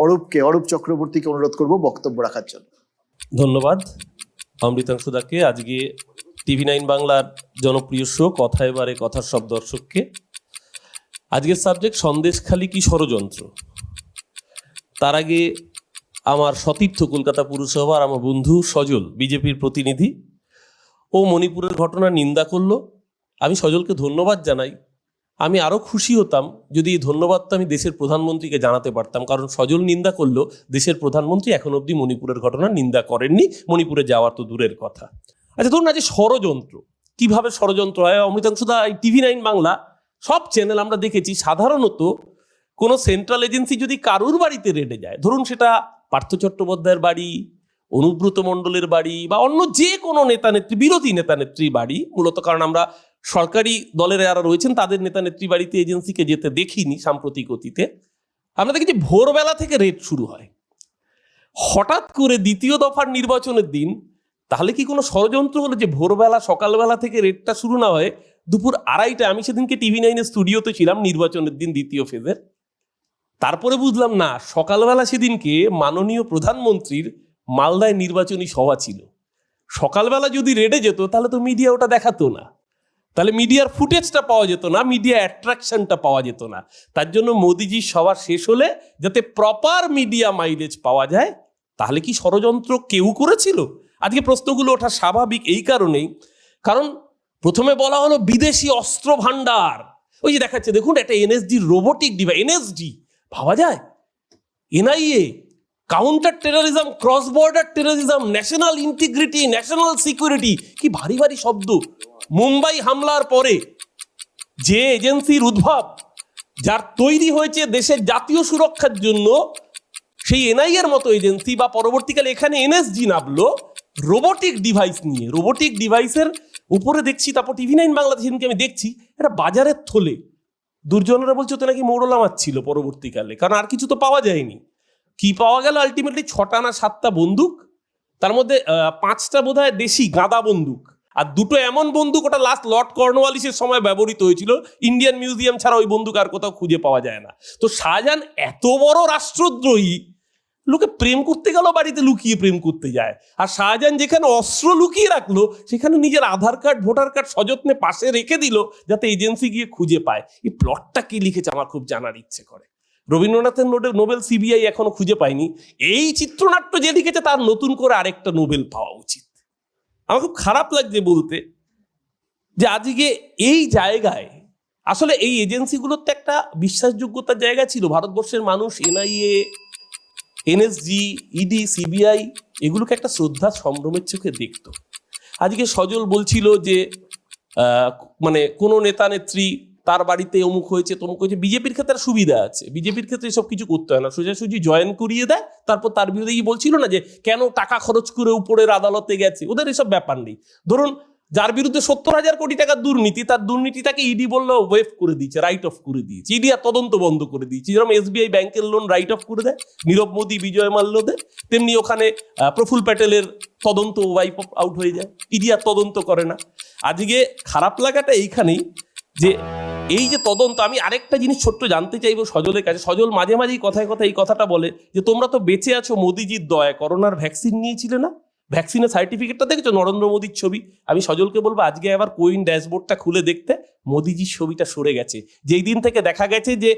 অরূপকে, অরূপ চক্রবর্তীকে অনুরোধ করব বক্তব্য রাখার জন্য। ধন্যবাদ। অমৃতাংশুদাকে আজকে টিভি নাইন বাংলার জনপ্রিয় শো, কথা এবারে, কথার সব দর্শককে। আজকের সাবজেক্ট সন্দেশখালী কি ষড়যন্ত্র? তার আগে আমার সতীর্থ কলকাতা পুরসভার আমার বন্ধু সজল, বিজেপির প্রতিনিধি। ও মণিপুরের ঘটনার নিন্দা করল। আমি সজলকে ধন্যবাদ জানাই। আমি আরও খুশি হতাম যদি এই ধন্যবাদটা আমি দেশের প্রধানমন্ত্রীকে জানাতে পারতাম। কারণ সজল নিন্দা করল দেশের প্রধানমন্ত্রী এখন অবধি মণিপুরের ঘটনার নিন্দা করেননি। মণিপুরে যাওয়ার তো দূরের কথা। আচ্ছা ধরুন আজ ষড়যন্ত্র, কীভাবে ষড়যন্ত্র হয়? অমৃতাংশুদা এই টিভি নাইন বাংলা, সব চ্যানেল আমরা দেখেছি। সাধারণত কোনো সেন্ট্রাল এজেন্সি যদি কারুর বাড়িতে রেডে যায়, ধরুন সেটা পার্থ চট্টোপাধ্যায়ের বাড়ি, অনুব্রত মণ্ডলের বাড়ি বা অন্য যে কোনো নেতা নেত্রী বিরোধী নেতা নেত্রীর বাড়ি, মূলত কারণ আমরা সরকারি দলের যারা রয়েছেন, তাদের নেতা নেত্রী বাড়িতে এজেন্সিকে যেতে দেখিনি সাম্প্রতিক অতীতে। আমরা দেখেছি ভোরবেলা থেকে রেড শুরু হয়। হঠাৎ করে দ্বিতীয় দফার নির্বাচনের দিন, তাহলে কি কোনো ষড়যন্ত্র হলো যে ভোরবেলা, সকালবেলা থেকে রেডটা শুরু না হয়? দুপুর আড়াইটা আমি সেদিনকে টিভি নাইনের স্টুডিওতে ছিলাম, নির্বাচনের দিন দ্বিতীয় ফেজের। তারপরে বুঝলাম, না, সকালবেলা সেদিনকে মাননীয় প্রধানমন্ত্রীর মালদায় নির্বাচনী সভা ছিল। সকালবেলা যদি রেডে যেত, তাহলে তো মিডিয়া ওটা দেখাতো না। তাহলে মিডিয়ার ফুটেজটা পাওয়া যেত না মিডিয়া অ্যাট্রাকশনটা পাওয়া যেত না। তার জন্য মোদিজির সভা শেষ হলে যাতে প্রপার মিডিয়া মাইলেজ পাওয়া যায়, তাহলে কি ষড়যন্ত্র কেউ করেছিল? আজকে প্রশ্নগুলো ওঠা স্বাভাবিক এই কারণেই। কারণ প্রথমে বলা হলো বিদেশি অস্ত্র ভাণ্ডার ওই যে দেখাচ্ছে, দেখুন একটা এনএসডি রোবোটিক ডিভাইস এনএসডি ভাবা যায়? NIA counter terrorism cross border terrorism national integrity national security কি ভারী ভারী শব্দ। মুম্বাই হামলার পরে যে এজেন্সির উদ্ভব, যার তৈরি হয়েছে দেশের জাতীয় সুরক্ষার জন্য, সেই এনআইএর মতো এজেন্সি বা পরবর্তীকালে এখানে এনএসজি নামলো, রোবোটিক ডিভাইস নিয়ে। রোবোটিক ডিভাইসের উপরে দেখছি তারপর টিভি নাইন বাংলাদেশ আমি দেখছি, এটা বাজারের থলে। দুর্জনেরা বলছে তো নাকি মাছ ছিল পরবর্তীকালে, কারণ আর কিছু তো পাওয়া যায়নি। কি পাওয়া গেল আলটিমেটলি ছটা না সাতটা বন্দুক? তার মধ্যে পাঁচটা বোধ হয় দেশি গাঁদা বন্দুক। আর দুটো এমন বন্দুক, ওটা লাস্ট লর্ড কর্নওয়ালিসের সময় ব্যবহৃত হয়েছিল। ইন্ডিয়ান মিউজিয়াম ছাড়া ওই বন্দুক আর কোথাও খুঁজে পাওয়া যায় না। তো শাহজাহান এত বড় রাষ্ট্রদ্রোহী, লোকে প্রেম করতে গেল, বাড়িতে লুকিয়ে প্রেম করতে যায়। আর শাহজাহান যেখানে অস্ত্র লুকিয়ে রাখল, সেখানে নিজের আধার কার্ড, ভোটার কার্ড সযত্নে পাশে রেখে দিল, যাতে এজেন্সি গিয়ে খুঁজে পায়। এই প্লটটা কে লিখেছে আমার খুব জানার ইচ্ছে করে। রবীন্দ্রনাথের নোবেল নোবেল সিবিআই এখনও খুঁজে পায়নি। এই চিত্রনাট্য যে লিখেছে, তার নতুন করে আরেকটা নোবেল পাওয়া উচিত। আমার খুব খারাপ লাগছে বলতে যে আজকে এই জায়গায়, আসলে এই এজেন্সিগুলোর তো একটা বিশ্বাসযোগ্যতার জায়গা ছিল। ভারতবর্ষের মানুষ, এনআইএ, এনএসজি, ইডি, সিবিআই এগুলোকে একটা শ্রদ্ধা সম্ভ্রমের চোখে দেখত। আজকে সজল বলছিল যে মানে কোনো নেতা নেত্রী তার বাড়িতে অমুক হয়েছে, তমুক হয়েছে, বিজেপির ক্ষেত্রে সুবিধা আছে। বিজেপির ক্ষেত্রে এসব কিছু করতে হয় না। সোজাসুজি জয়েন করিয়ে দেয়, তারপর তার বিরুদ্ধে কি বলছিল না যে, কেন টাকা খরচ করে উপরের আদালতে গেছে? ওদের এসব ব্যাপার নেই। ধরুন, যার বিরুদ্ধে সত্তর হাজার কোটি টাকার দুর্নীতি, তার দুর্নীতিটাকে ইডি বলল ওয়েভ করে দিয়েছে রাইট অফ করে দিয়েছে। ইডি আর তদন্ত বন্ধ করে দিয়েছে। যেরকম এসবিআই ব্যাংকের লোন রাইট অফ করে দেয়, নীরব মোদী, বিজয় মাল্যদের, তেমনি ওখানে প্রফুল প্যাটেলের তদন্ত ওয়াইপ আউট হয়ে যায়। ইডি আর তদন্ত করে না। আজকে খারাপ লাগাটা এইখানেই যে এই যে তদন্ত, আমি আরেকটা জিনিস ছোট্ট জানতে চাইব সজলের কাছে। সজল মাঝে মাঝেই কথায় কথায় এই কথাটা বলে যে, তোমরা তো বেঁচে আছো মোদিজির দয়া করোনার ভ্যাকসিন নিয়েছিলে না? ভ্যাকসিনের সার্টিফিকেটটা দেখেছ নরেন্দ্র মোদীর ছবি? আমি সজলকে বলব, আজকে আবার কোইন ড্যাশবোর্ডটা খুলে দেখতে, মোদিজির ছবিটা সরে গেছে। যেই দিন থেকে দেখা গেছে যে,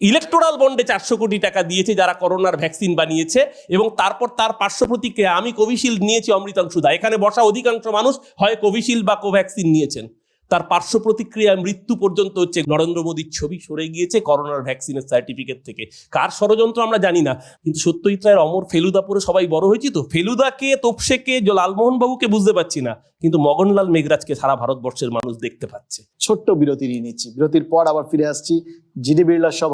ইলেকটোরাল বন্ডে চারশো কোটি টাকা দিয়েছে যারা করোনার ভ্যাকসিন বানিয়েছে এবং তারপর তার পার্শ্ব প্রতিক্রিয়া, আমি কোভিশিল্ড নিয়েছি অমৃতাংশু দা। এখানে বসা অধিকাংশ মানুষ হয় কোভিশিল্ড বা কোভ্যাক্সিন নিয়েছেন। তার পার্শ্ব প্রতিক্রিয়া মৃত্যু পর্যন্ত হচ্ছে নরেন্দ্র মোদীর ছবি সরে গিয়েছে করোনার ভ্যাকসিনের সার্টিফিকেট থেকে। কার ষড়যন্ত্র আমরা জানি না, কিন্তু সত্যজিৎ রায়ের অমর ফেলুদা পরে সবাই বড় হয়েছি তো। ফেলুদাকে, তোপসেকে লালমোহনবাবুকে লালমোহন বাবুকে বুঝতে পারছি না, কিন্তু মগনলাল মেঘরাজকে সারা ভারতবর্ষের মানুষ দেখতে পাচ্ছে। ছোট্ট বিরতি নিয়ে নিচ্ছি। বিরতির পর আবার ফিরে আসছি। জিডি বিড়লা সভা